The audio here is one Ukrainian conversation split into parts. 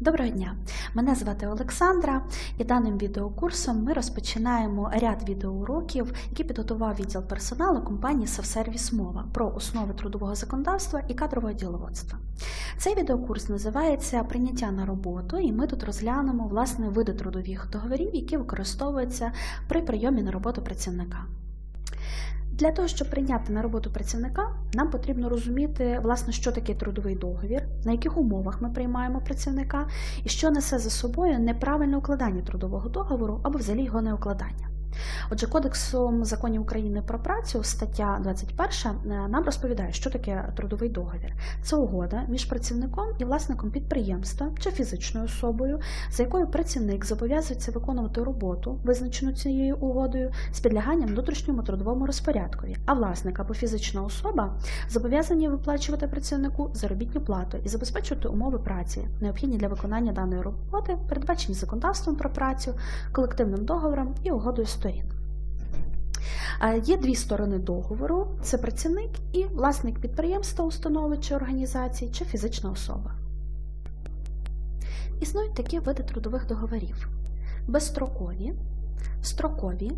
Доброго дня! Мене звати Олександра, і даним відеокурсом ми розпочинаємо ряд відеоуроків, які підготував відділ персоналу компанії «Севсервіс Мова про основи трудового законодавства і кадрового діловодства. Цей відеокурс називається Прийняття на роботу, і ми тут розглянемо власне види трудових договорів, які використовуються при прийомі на роботу працівника. Для того, щоб прийняти на роботу працівника, нам потрібно розуміти, власне, що таке трудовий договір, на яких умовах ми приймаємо працівника, і що несе за собою неправильне укладання трудового договору або взагалі його неукладання. Отже, Кодексом законів України про працю, стаття 21, е, нам розповідає, що таке трудовий договір. Це угода між працівником і власником підприємства чи фізичною особою, за якою працівник зобов'язується виконувати роботу, визначену цією угодою, з підляганням внутрішньому трудовому розпорядкові, а власник або фізична особа зобов'язані виплачувати працівнику заробітну плату і забезпечувати умови праці, необхідні для виконання даної роботи, передбачені законодавством про працю, колективним договором і угодою сторін. Е, Є дві сторони договору: це працівник і власник підприємства, установи чи організації, чи фізична особа. Існують такі види трудових договорів: безстрокові, строкові.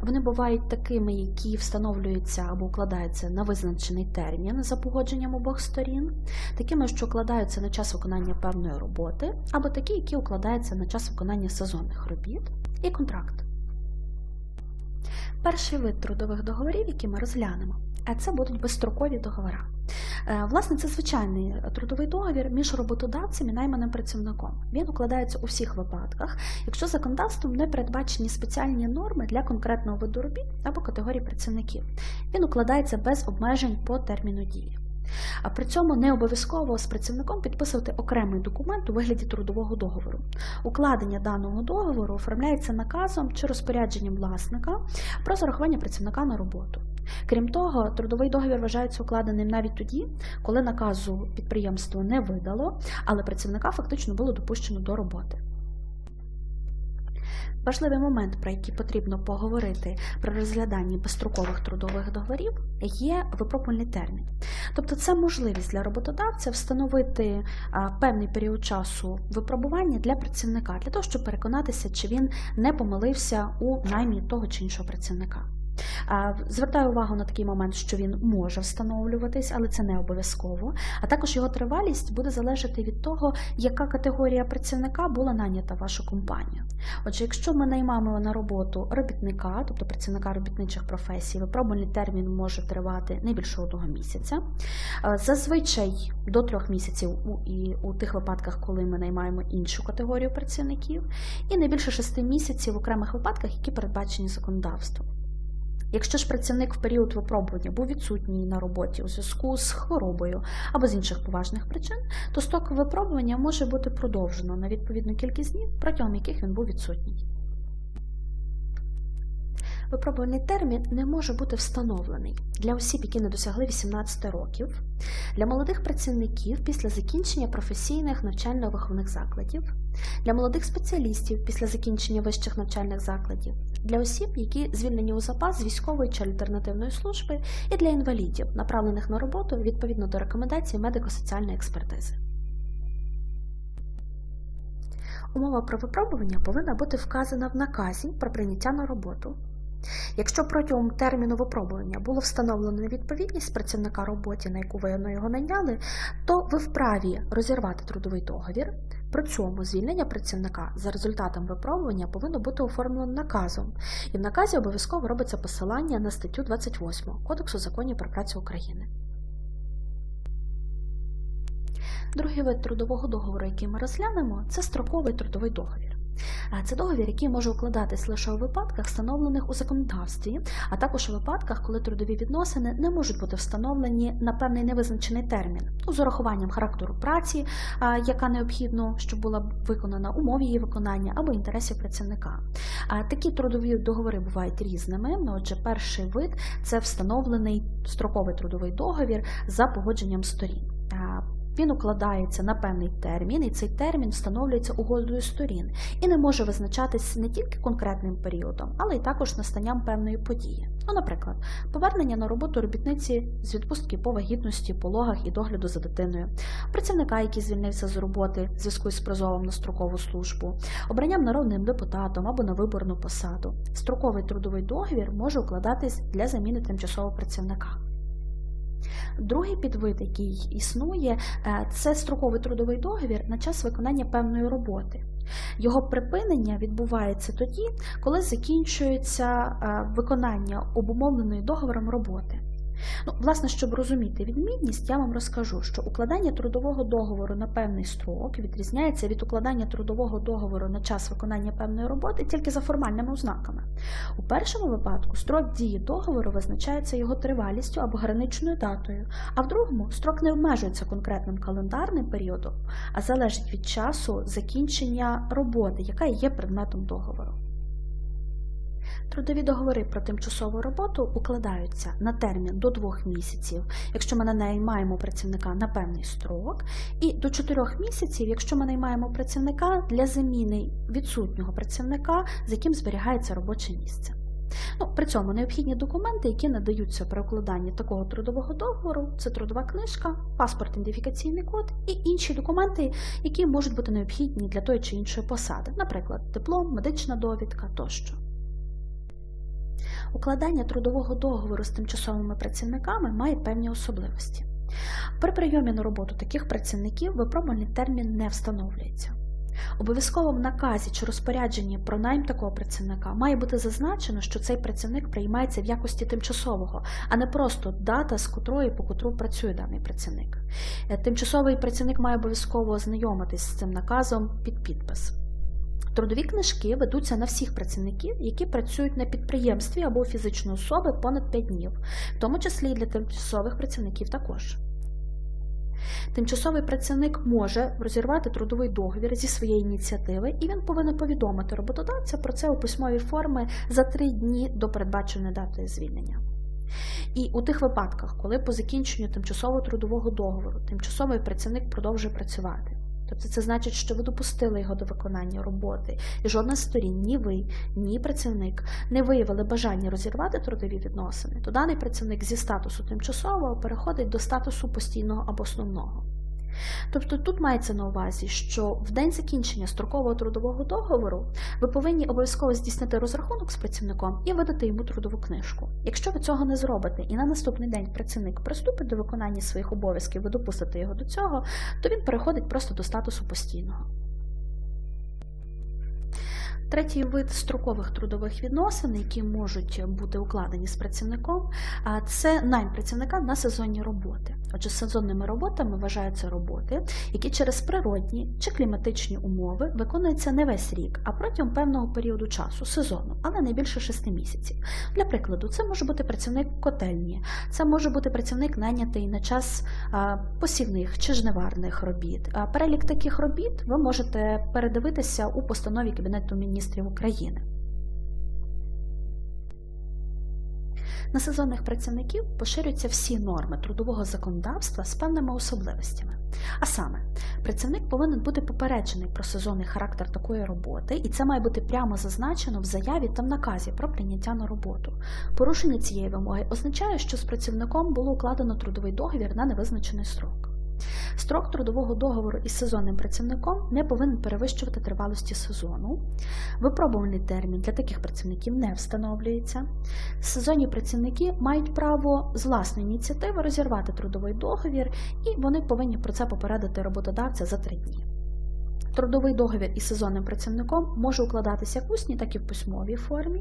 Вони бувають такими, які встановлюються або укладаються на визначений термін за погодженням обох сторін, такими, що укладаються на час виконання певної роботи, або такі, які укладаються на час виконання сезонних робіт і контракт. Перший вид трудових договорів, які ми розглянемо, це будуть безстрокові договори. Е, Власне, це звичайний трудовий договір між роботодавцем і найманим працівником. Він укладається у всіх випадках, якщо законодавством не передбачені спеціальні норми для конкретного виду робіт або категорії працівників. Він укладається без обмежень по терміну дії. А при цьому не обов'язково з працівником підписувати окремий документ у вигляді трудового договору. Укладення даного договору оформляється наказом чи розпорядженням власника про зарахування працівника на роботу. Крім того, трудовий договір вважається укладеним навіть тоді, коли наказу підприємство не видало, але працівника фактично було допущено до роботи. Важливий момент, про який потрібно поговорити при розгляданні безстрокових трудових договорів, є випробувальний термін. Тобто це можливість для роботодавця встановити певний період часу випробування для працівника, для того, щоб переконатися, чи він не помилився у наймі того чи іншого працівника. Звертаю увагу на такий момент, що він може встановлюватись, але це не обов'язково. А також його тривалість буде залежати від того, яка категорія працівника була нанята в вашу компанію. Отже, якщо ми наймаємо на роботу робітника, тобто працівника робітничих професій, випробувальний термін може тривати не більше одного місяця. Зазвичай до трьох місяців і у тих випадках, коли ми наймаємо іншу категорію працівників, і не більше шести місяців в окремих випадках, які передбачені законодавством. Якщо ж працівник в період випробування був відсутній на роботі у зв'язку з хворобою або з інших поважних причин, то сток випробування може бути продовжено на відповідну кількість днів, протягом яких він був відсутній. Випробувальний термін не може бути встановлений для осіб, які не досягли 18 років, для молодих працівників після закінчення професійних навчально-виховних закладів, для молодих спеціалістів після закінчення вищих навчальних закладів, для осіб, які звільнені у запас з військової чи альтернативної служби, і для інвалідів, направлених на роботу відповідно до рекомендацій медико-соціальної експертизи. Умова про випробування повинна бути вказана в наказі про прийняття на роботу. Якщо протягом терміну випробування було встановлено невідповідність працівника роботі, на яку ви його найняли, то ви вправі розірвати трудовий договір. При цьому звільнення працівника за результатом випробування повинно бути оформлено наказом, і в наказі обов'язково робиться посилання на статтю 28 Кодексу законів про працю України. Другий вид трудового договору, який ми розглянемо, це строковий трудовий договір. Це договір, який може укладатись лише у випадках, встановлених у законодавстві, а також у випадках, коли трудові відносини не можуть бути встановлені на певний невизначений термін, ну, з урахуванням характеру праці, яка необхідно, щоб була виконана умов її виконання або інтересів працівника. Такі трудові договори бувають різними. Ну, Отже, перший вид це встановлений строковий трудовий договір за погодженням сторін. Він укладається на певний термін, і цей термін встановлюється угодою сторін і не може визначатись не тільки конкретним періодом, але й також настанням певної події. Ну, наприклад, повернення на роботу робітниці з відпустки по вагітності, пологах і догляду за дитиною, працівника, який звільнився з роботи в зв'язку з призовом на строкову службу, обранням народним депутатом або на виборну посаду. Строковий трудовий договір може укладатись для заміни тимчасового працівника. Другий підвид, який існує, е, це строковий трудовий договір на час виконання певної роботи. Його припинення відбувається тоді, коли закінчується е, виконання обумовленої договором роботи. Ну, власне, щоб розуміти відмінність, я вам розкажу, що укладання трудового договору на певний строк відрізняється від укладання трудового договору на час виконання певної роботи тільки за формальними ознаками. У першому випадку строк дії договору визначається його тривалістю або граничною датою, а в другому строк не обмежується конкретним календарним періодом, а залежить від часу закінчення роботи, яка є предметом договору. Трудові договори про тимчасову роботу укладаються на термін до двох місяців, якщо ми наймаємо працівника на певний строк, і до чотирьох місяців, якщо ми наймаємо працівника для заміни відсутнього працівника, з яким зберігається робоче місце. Ну, при цьому необхідні документи, які надаються при укладанні такого трудового договору, це трудова книжка, паспорт, ідентифікаційний код і інші документи, які можуть бути необхідні для тої чи іншої посади, наприклад, диплом, медична довідка тощо. Укладання трудового договору з тимчасовими працівниками має певні особливості. При прийомі на роботу таких працівників випробувальний термін не встановлюється. Обов'язково в наказі чи розпорядженні про найм такого працівника має бути зазначено, що цей працівник приймається в якості тимчасового, а не просто дата, з котрої по котру працює даний працівник. Е, Тимчасовий працівник має обов'язково ознайомитись з цим наказом під підпис. Трудові книжки ведуться на всіх працівників, які працюють на підприємстві або фізичної особи понад 5 днів, в тому числі і для тимчасових працівників також. Тимчасовий працівник може розірвати трудовий договір зі своєї ініціативи, і він повинен повідомити роботодавця про це у письмовій формі за 3 дні до передбаченої дати звільнення. І у тих випадках, коли по закінченню тимчасового трудового договору тимчасовий працівник продовжує працювати, Тобто це значить, що ви допустили його до виконання роботи, і жодна з сторін, ні ви, ні працівник не виявили бажання розірвати трудові відносини, то даний працівник зі статусу тимчасового переходить до статусу постійного або основного. Тобто тут мається на увазі, що в день закінчення строкового трудового договору ви повинні обов'язково здійснити розрахунок з працівником і видати йому трудову книжку. Якщо ви цього не зробите і на наступний день працівник приступить до виконання своїх обов'язків, ви допустите його до цього, то він переходить просто до статусу постійного. Третій вид строкових трудових відносин, які можуть бути укладені з працівником, це найм працівника на сезонні роботи. Отже, сезонними роботами вважаються роботи, які через природні чи кліматичні умови виконуються не весь рік, а протягом певного періоду часу, сезону, але не більше 6 місяців. Для прикладу, це може бути працівник котельні, це може бути працівник нанятий на час посівних чи жниварних робіт. Перелік таких робіт ви можете передивитися у постанові Кабінету міністрів України. На сезонних працівників поширюються всі норми трудового законодавства з певними особливостями. А саме, працівник повинен бути попереджений про сезонний характер такої роботи, і це має бути прямо зазначено в заяві та в наказі про прийняття на роботу. Порушення цієї вимоги означає, що з працівником було укладено трудовий договір на невизначений срок. Строк трудового договору із сезонним працівником не повинен перевищувати тривалості сезону. Випробувальний термін для таких працівників не встановлюється. Сезонні працівники мають право з власної ініціативи розірвати трудовий договір, і вони повинні про це попередити роботодавця за три дні. Трудовий договір із сезонним працівником може укладатися як в усній, так і в письмовій формі.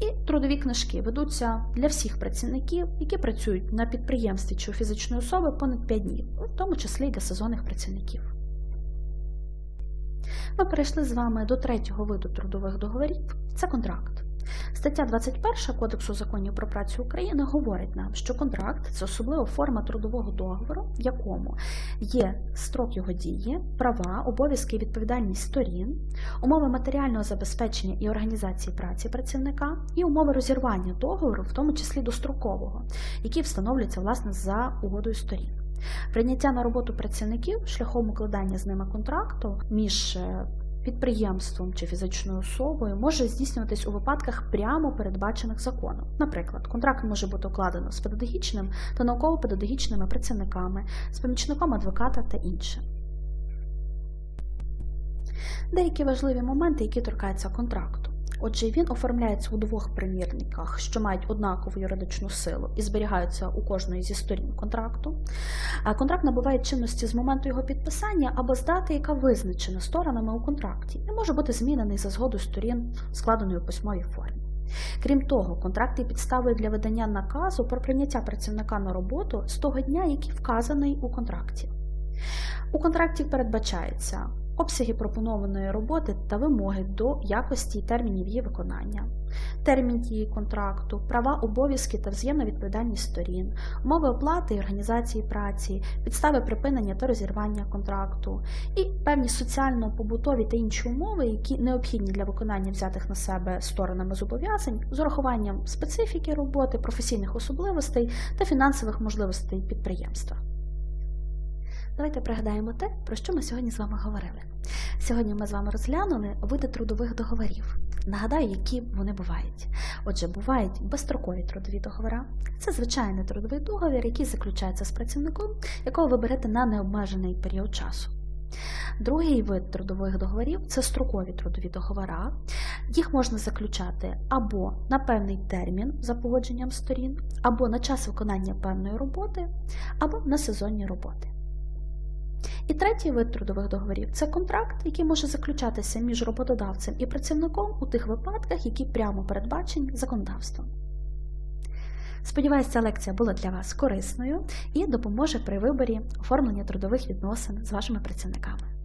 І трудові книжки ведуться для всіх працівників, які працюють на підприємстві чи у фізичної особи понад 5 днів, в тому числі і для сезонних працівників. Ми перейшли з вами до третього виду трудових договорів це контракт. Стаття 21 Кодексу законів про працю України говорить нам, що контракт це особлива форма трудового договору, в якому є строк його дії, права, обов'язки і відповідальність сторін, умови матеріального забезпечення і організації праці працівника, і умови розірвання договору, в тому числі дострокового, які встановлюються власне за угодою сторін. Прийняття на роботу працівників шляхом укладання з ними контракту між підприємством чи фізичною особою може здійснюватись у випадках прямо передбачених законом. Наприклад, контракт може бути укладено з педагогічним та науково-педагогічними працівниками, з помічником адвоката та інше. Деякі важливі моменти, які торкаються контракту. Отже, він оформляється у двох примірниках, що мають однакову юридичну силу і зберігаються у кожної зі сторін контракту. Контракт набуває чинності з моменту його підписання або з дати, яка визначена сторонами у контракті, і може бути змінений за згодою сторін, складеної у письмовій формі. Крім того, контракт є підставою для видання наказу про прийняття працівника на роботу з того дня, який вказаний у контракті. У контракті передбачається обсяги пропонованої роботи та вимоги до якості і термінів її виконання, термін дії контракту, права, обов'язки та взаємна відповідальність сторін, умови оплати і організації праці, підстави припинення та розірвання контракту і певні соціально-побутові та інші умови, які необхідні для виконання взятих на себе сторонами зобов'язань з урахуванням специфіки роботи, професійних особливостей та фінансових можливостей підприємства. Давайте пригадаємо те, про що ми сьогодні з вами говорили. Сьогодні ми з вами розглянули види трудових договорів. Нагадаю, які вони бувають. Отже, бувають безстрокові трудові договори. Це звичайний трудовий договір, який заключається з працівником, якого ви берете на необмежений період часу. Другий вид трудових договорів це строкові трудові договори. Їх можна заключати або на певний термін за погодженням сторін, або на час виконання певної роботи, або на сезонні роботи. І третій вид трудових договорів це контракт, який може заключатися між роботодавцем і працівником у тих випадках, які прямо передбачені законодавством. Сподіваюся, ця лекція була для вас корисною і допоможе при виборі оформлення трудових відносин з вашими працівниками.